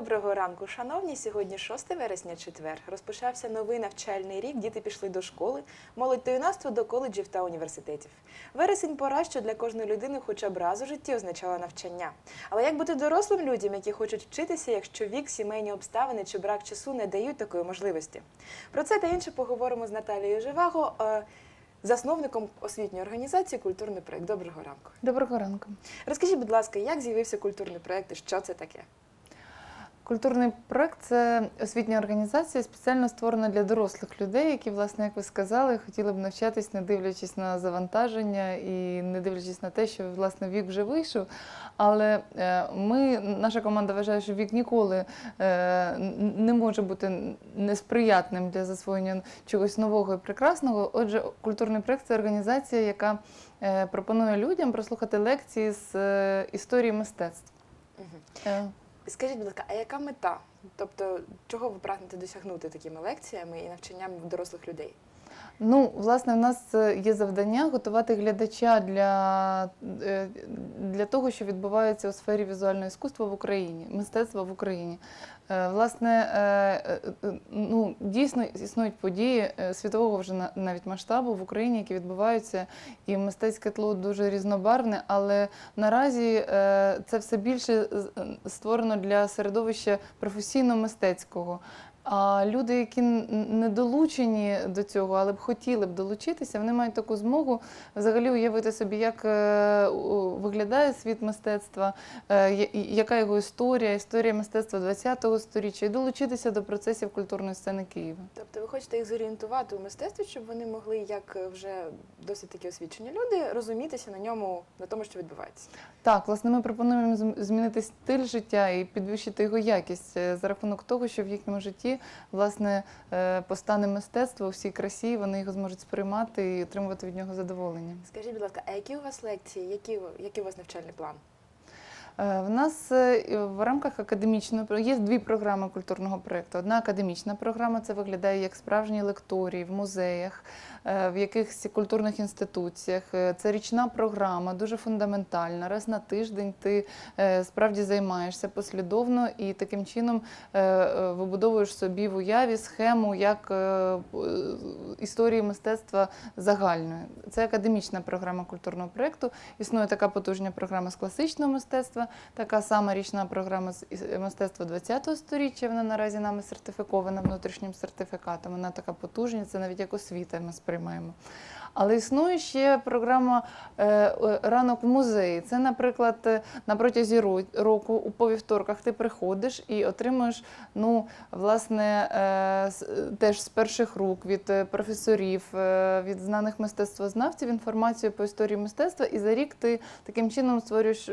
Доброго ранку, шановні. Сьогодні 6 вересня, четвер. Розпочався новий навчальний рік. Діти пішли до школи, молодь та юнацтво до коледжів та університетів. Вересень пора, що для кожної людини хоча б раз у житті означала навчання. Але як бути дорослим людям, які хочуть вчитися, якщо вік, сімейні обставини чи брак часу не дають такої можливості? Про це та інше поговоримо з Наталією Живаго. е, Засновником освітньої організації Культурний проект. Доброго ранку. Доброго ранку. Розкажіть, будь ласка, як з'явився культурний проект і що це таке? Культурний проект це освітня організація, спеціально створена для дорослих людей, які, власне, як ви сказали, хотіли б навчатись, не дивлячись на завантаження і не дивлячись на те, що власне вік вже вийшов. Але е, ми, наша команда вважає, що вік ніколи е, не може бути несприятним для засвоєння чогось нового і прекрасного. Отже, культурний проект це організація, яка е, пропонує людям прослухати лекції з історії мистецтв. Скажіть, будь ласка, а яка мета? Тобто, чого ви прагнете досягнути такими лекціями і навчанням дорослих людей? Ну, власне, в нас е, є завдання готувати глядача для, е, для того, що відбувається у сфері візуального іскусства в Україні, мистецтва в Україні. Е, Власне, ну, дійсно існують події світового вже навіть масштабу в Україні, які відбуваються, і мистецьке тло дуже різнобарвне, але наразі це все більше створено для середовища професійно-мистецького. А люди, які не долучені до цього, але б хотіли б долучитися, вони мають таку змогу взагалі уявити собі, як е, виглядає світ мистецтва, е, яка його історія, історія мистецтва ХХ століття, і долучитися до процесів культурної сцени Києва. Тобто, ви хочете їх зорієнтувати у мистецтві, щоб вони могли, як е, вже досить такі освічені люди, розумітися на ньому, на тому, що відбувається. Так, власне, ми пропонуємо змінити стиль життя і підвищити його якість за рахунок того, що в їхньому житті власне е, постане мистецтво у всій красі, вони його зможуть сприймати і отримувати від нього задоволення. Скажіть, будь ласка, а які у вас лекції, які, який у вас навчальний план? Е, В нас е, в рамках академічної є дві програми культурного проєкту. Одна академічна програма це виглядає як справжні лекторії в музеях, е, в якихось культурних інституціях. Це річна програма, дуже фундаментальна. Раз на тиждень ти справді займаєшся послідовно і таким чином вибудовуєш собі в уяві схему як історії мистецтва загальної. Це академічна програма культурного проєкту. Існує така потужна програма з класичного мистецтва, така сама річна програма з мистецтва мистецтва ХХ сторіччя. Вона наразі нами сертифікована внутрішнім сертифікатом. Вона така потужна, це навіть як освіта ми сприймаємо. Але існує ще програма е, е, ранок в музеї. Це, наприклад, е, на протязі року у по вівторках ти приходиш і отримуєш, ну, власне, теж з перших рук від професорів, від знаних мистецтвознавців інформацію по історії мистецтва. І за рік ти таким чином створюєш е,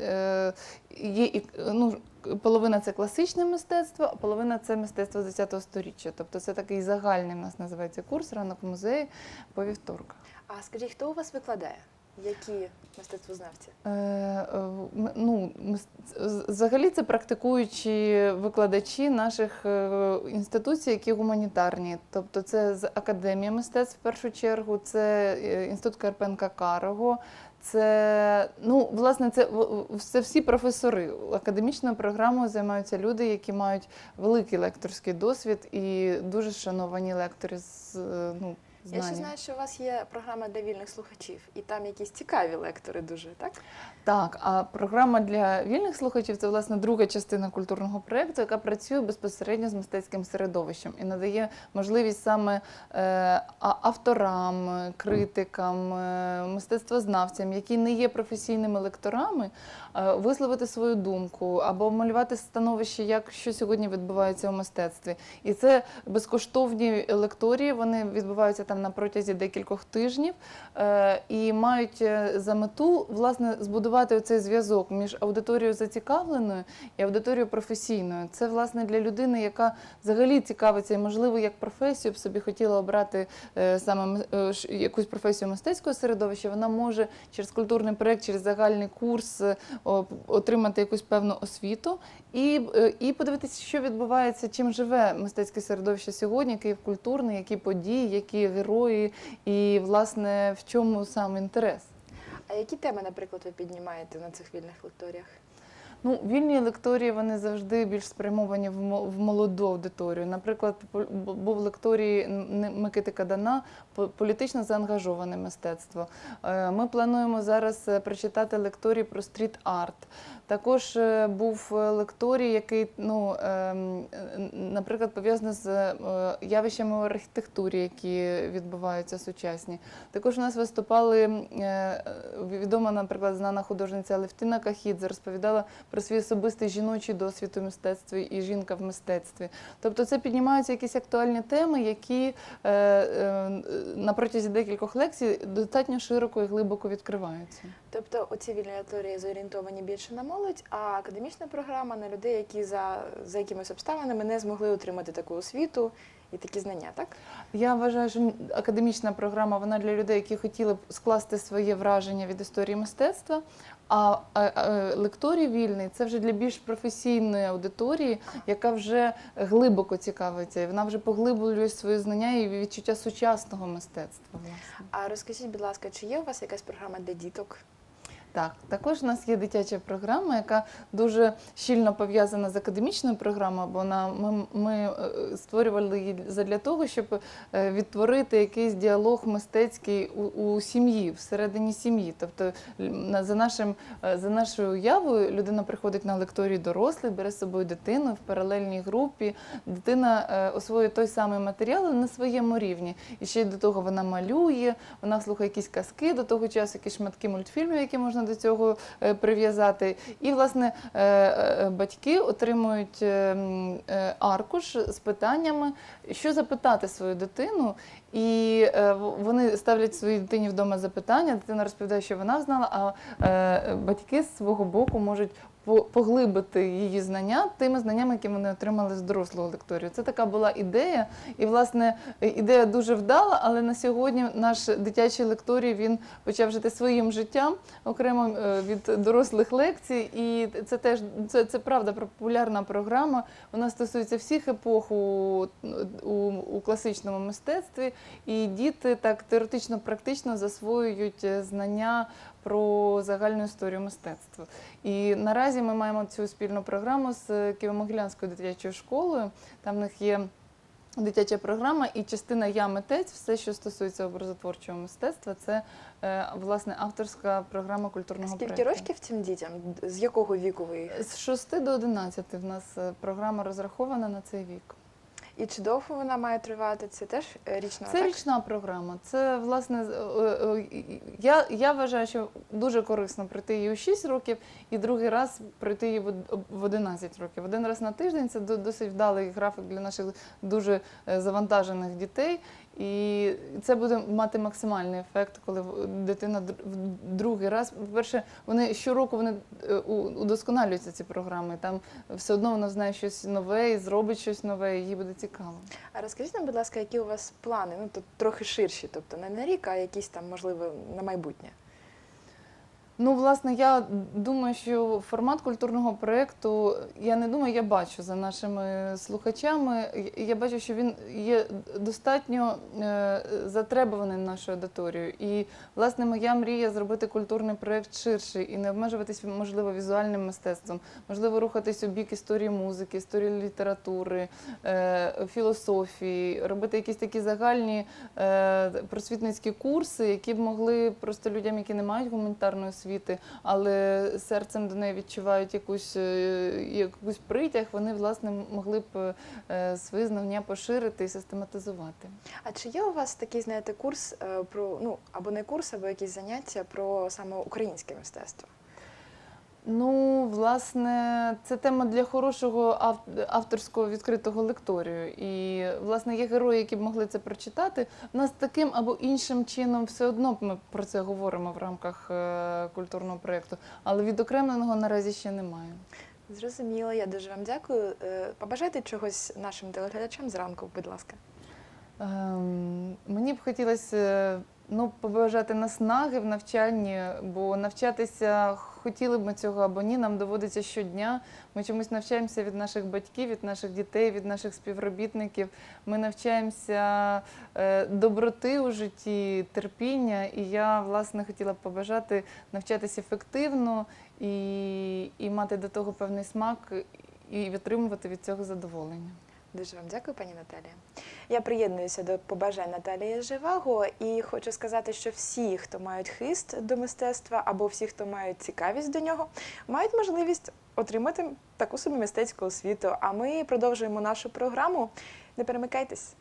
е, є ну, половина це класичне мистецтво, а половина це мистецтво з 10 століття. Тобто це такий загальний в нас називається курс ранок музеї по вівторках. А скажіть, хто у вас викладає? Які мистецтвознавці? Е, е, ну, взагалі це практикуючі викладачі наших е, інституцій, які гуманітарні. Тобто це Академія мистецтв в першу чергу, це е, інститут Карпенка Карого. Це ну власне це це всі професори. Академічною програмою займаються люди, які мають великий лекторський досвід і дуже шановані лектори з е, ну, Я ще знаю, що у вас є програма для вільних слухачів, і там якісь цікаві лектори дуже, так? Так, а програма для вільних слухачів це власне друга частина культурного проєкту, яка працює безпосередньо з мистецьким середовищем і надає можливість саме е, авторам, е, критикам, мистецтвознавцям, які не є професійними лекторами, висловити свою думку або малювати становище, як що сьогодні відбувається у мистецтві. І це безкоштовні лекторії. Вони відбуваються там на протязі декількох тижнів е, і мають е, за мету власне збудувати цей зв'язок між аудиторією зацікавленою і аудиторією професійною. Це власне для людини, яка взагалі цікавиться і можливо як професію б собі хотіла обрати е, саме якусь професію мистецького середовища. Вона може через культурний проект, через загальний курс отримати якусь певну освіту і, е, і подивитися, що відбувається, чим живе мистецьке середовище сьогодні, який культурний, які події, які герої, і власне в чому сам інтерес. А які теми, наприклад, ви піднімаєте на цих вільних лекторіях? Ну, вільні лекторії вони завжди більш спрямовані в молоду аудиторію. Наприклад, був лекторій Микити Кадана «По- політично заангажоване мистецтво. Е, Ми плануємо зараз е, прочитати лекторій про стріт-арт. Також е, був лекторій, який, ну, ем, наприклад, пов'язаний з явищами в архітектурі, які відбуваються сучасні. Також у нас виступали відома, наприклад, знана художниця Левтина Кахідзе, розповідала про свій особистий жіночий досвід у мистецтві і жінка в мистецтві. Тобто це піднімаються якісь актуальні теми, які е, е, на протязі декількох лекцій достатньо широко і глибоко відкриваються. Тобто оці вільні лекторії зорієнтовані більше на молодь, а академічна програма на людей, які за, за якимись обставинами не змогли отримати таку освіту і такі знання, так? Я вважаю, що академічна програма вона для людей, які хотіли б скласти своє враження від історії мистецтва. А, лекторій вільний це вже для більш професійної аудиторії, яка вже глибоко цікавиться, і вона вже поглиблює свої знання і відчуття сучасного мистецтва. А розкажіть, будь ласка, чи є у вас якась програма для діток? Так, також у нас є дитяча програма, яка дуже щільно пов'язана з академічною програмою, бо вона ми, ми е, створювали її для того, щоб е, відтворити якийсь діалог мистецький у, у сім'ї, всередині сім'ї. Тобто, за нашим е, за нашою уявою, людина приходить на лекторій дорослий, бере з собою дитину в паралельній групі. Дитина освоює той самий матеріал на своєму рівні. І ще й до того вона малює, вона слухає якісь казки до того часу, якісь шматки мультфільмів, які можна до цього е, прив'язати. І, власне, е, е, батьки отримують аркуш з питаннями, що запитати свою дитину. І вони ставлять своїй дитині вдома запитання, дитина розповідає, що вона знала, а батьки з свого боку можуть поглибити її знання тими знаннями, які вони отримали з дорослого лекторію. Це така була ідея. І, власне, ідея дуже вдала, але на сьогодні наш дитячий лекторій він почав жити своїм життям окремо е, від дорослих лекцій. І це теж це, це правда популярна програма. Вона стосується всіх епох у, у, у класичному мистецтві. І діти так теоретично, практично засвоюють е, знання про загальну історію мистецтва. І наразі ми маємо цю спільну програму з Києво-Могилянською дитячою школою. Там в них є дитяча програма, і частина Я митець, все, що стосується образотворчого мистецтва, це е, власне авторська програма культурного Скільки проєкту. років цим дітям? З якого віку ви їх? З 6 до 11 в нас е, програма розрахована на цей вік. І чи довго вона має тривати? Це теж е, річна Це так? річна програма. Це власне е, е, я, я вважаю, що дуже корисно пройти її у 6 років і другий раз пройти її в од- 11 років. Один раз на тиждень це до- досить вдалий графік для наших дуже завантажених дітей. І це буде мати максимальний ефект, коли дитина в другий раз. По-перше, вони щороку вони е, удосконалюються ці програми. Там все одно вона знає щось нове і зробить щось нове, і їй буде цікаво. А розкажіть нам, будь ласка, які у вас плани? Ну тут трохи ширші, тобто не на рік, а якісь там, можливо, на майбутнє. Ну, власне, я думаю, що формат культурного проєкту, я не думаю, я бачу за нашими слухачами. Я бачу, що він є достатньо е, затребуваний нашою аудиторією. І, власне, моя мрія зробити культурний проєкт ширший і не обмежуватись, можливо, візуальним мистецтвом, можливо, рухатись у бік історії музики, історії літератури, е, філософії, робити якісь такі загальні е, просвітницькі курси, які б могли просто людям, які не мають гуманітарної освіти, але серцем до неї відчувають якусь, е, якусь притяг, вони власне могли б е, свої знання поширити і систематизувати. А чи є у вас такий, знаєте, курс е, про ну або не курс, або якісь заняття про саме українське мистецтво? Ну, власне, це тема для хорошого авторського відкритого лекторію. І, власне, є герої, які б могли це прочитати. У нас таким або іншим чином все одно ми про це говоримо в рамках е, культурного проєкту, але відокремленого наразі ще немає. Зрозуміло, я дуже вам дякую. Е, Побажайте чогось нашим телеглядачам зранку, будь ласка. Ем, мені б хотілося Ну, побажати наснаги в навчанні, бо навчатися хотіли б ми цього або ні, нам доводиться щодня. Ми чомусь навчаємося від наших батьків, від наших дітей, від наших співробітників. Ми навчаємося е, доброти у житті, терпіння. І я, власне, хотіла б побажати навчатися ефективно і, і мати до того певний смак, і отримувати від цього задоволення. Дуже вам дякую, пані Наталія. Я приєднуюся до побажань Наталії Живаго і хочу сказати, що всі, хто мають хист до мистецтва, або всі, хто мають цікавість до нього, мають можливість отримати таку собі мистецьку освіту. А ми продовжуємо нашу програму. Не перемикайтесь.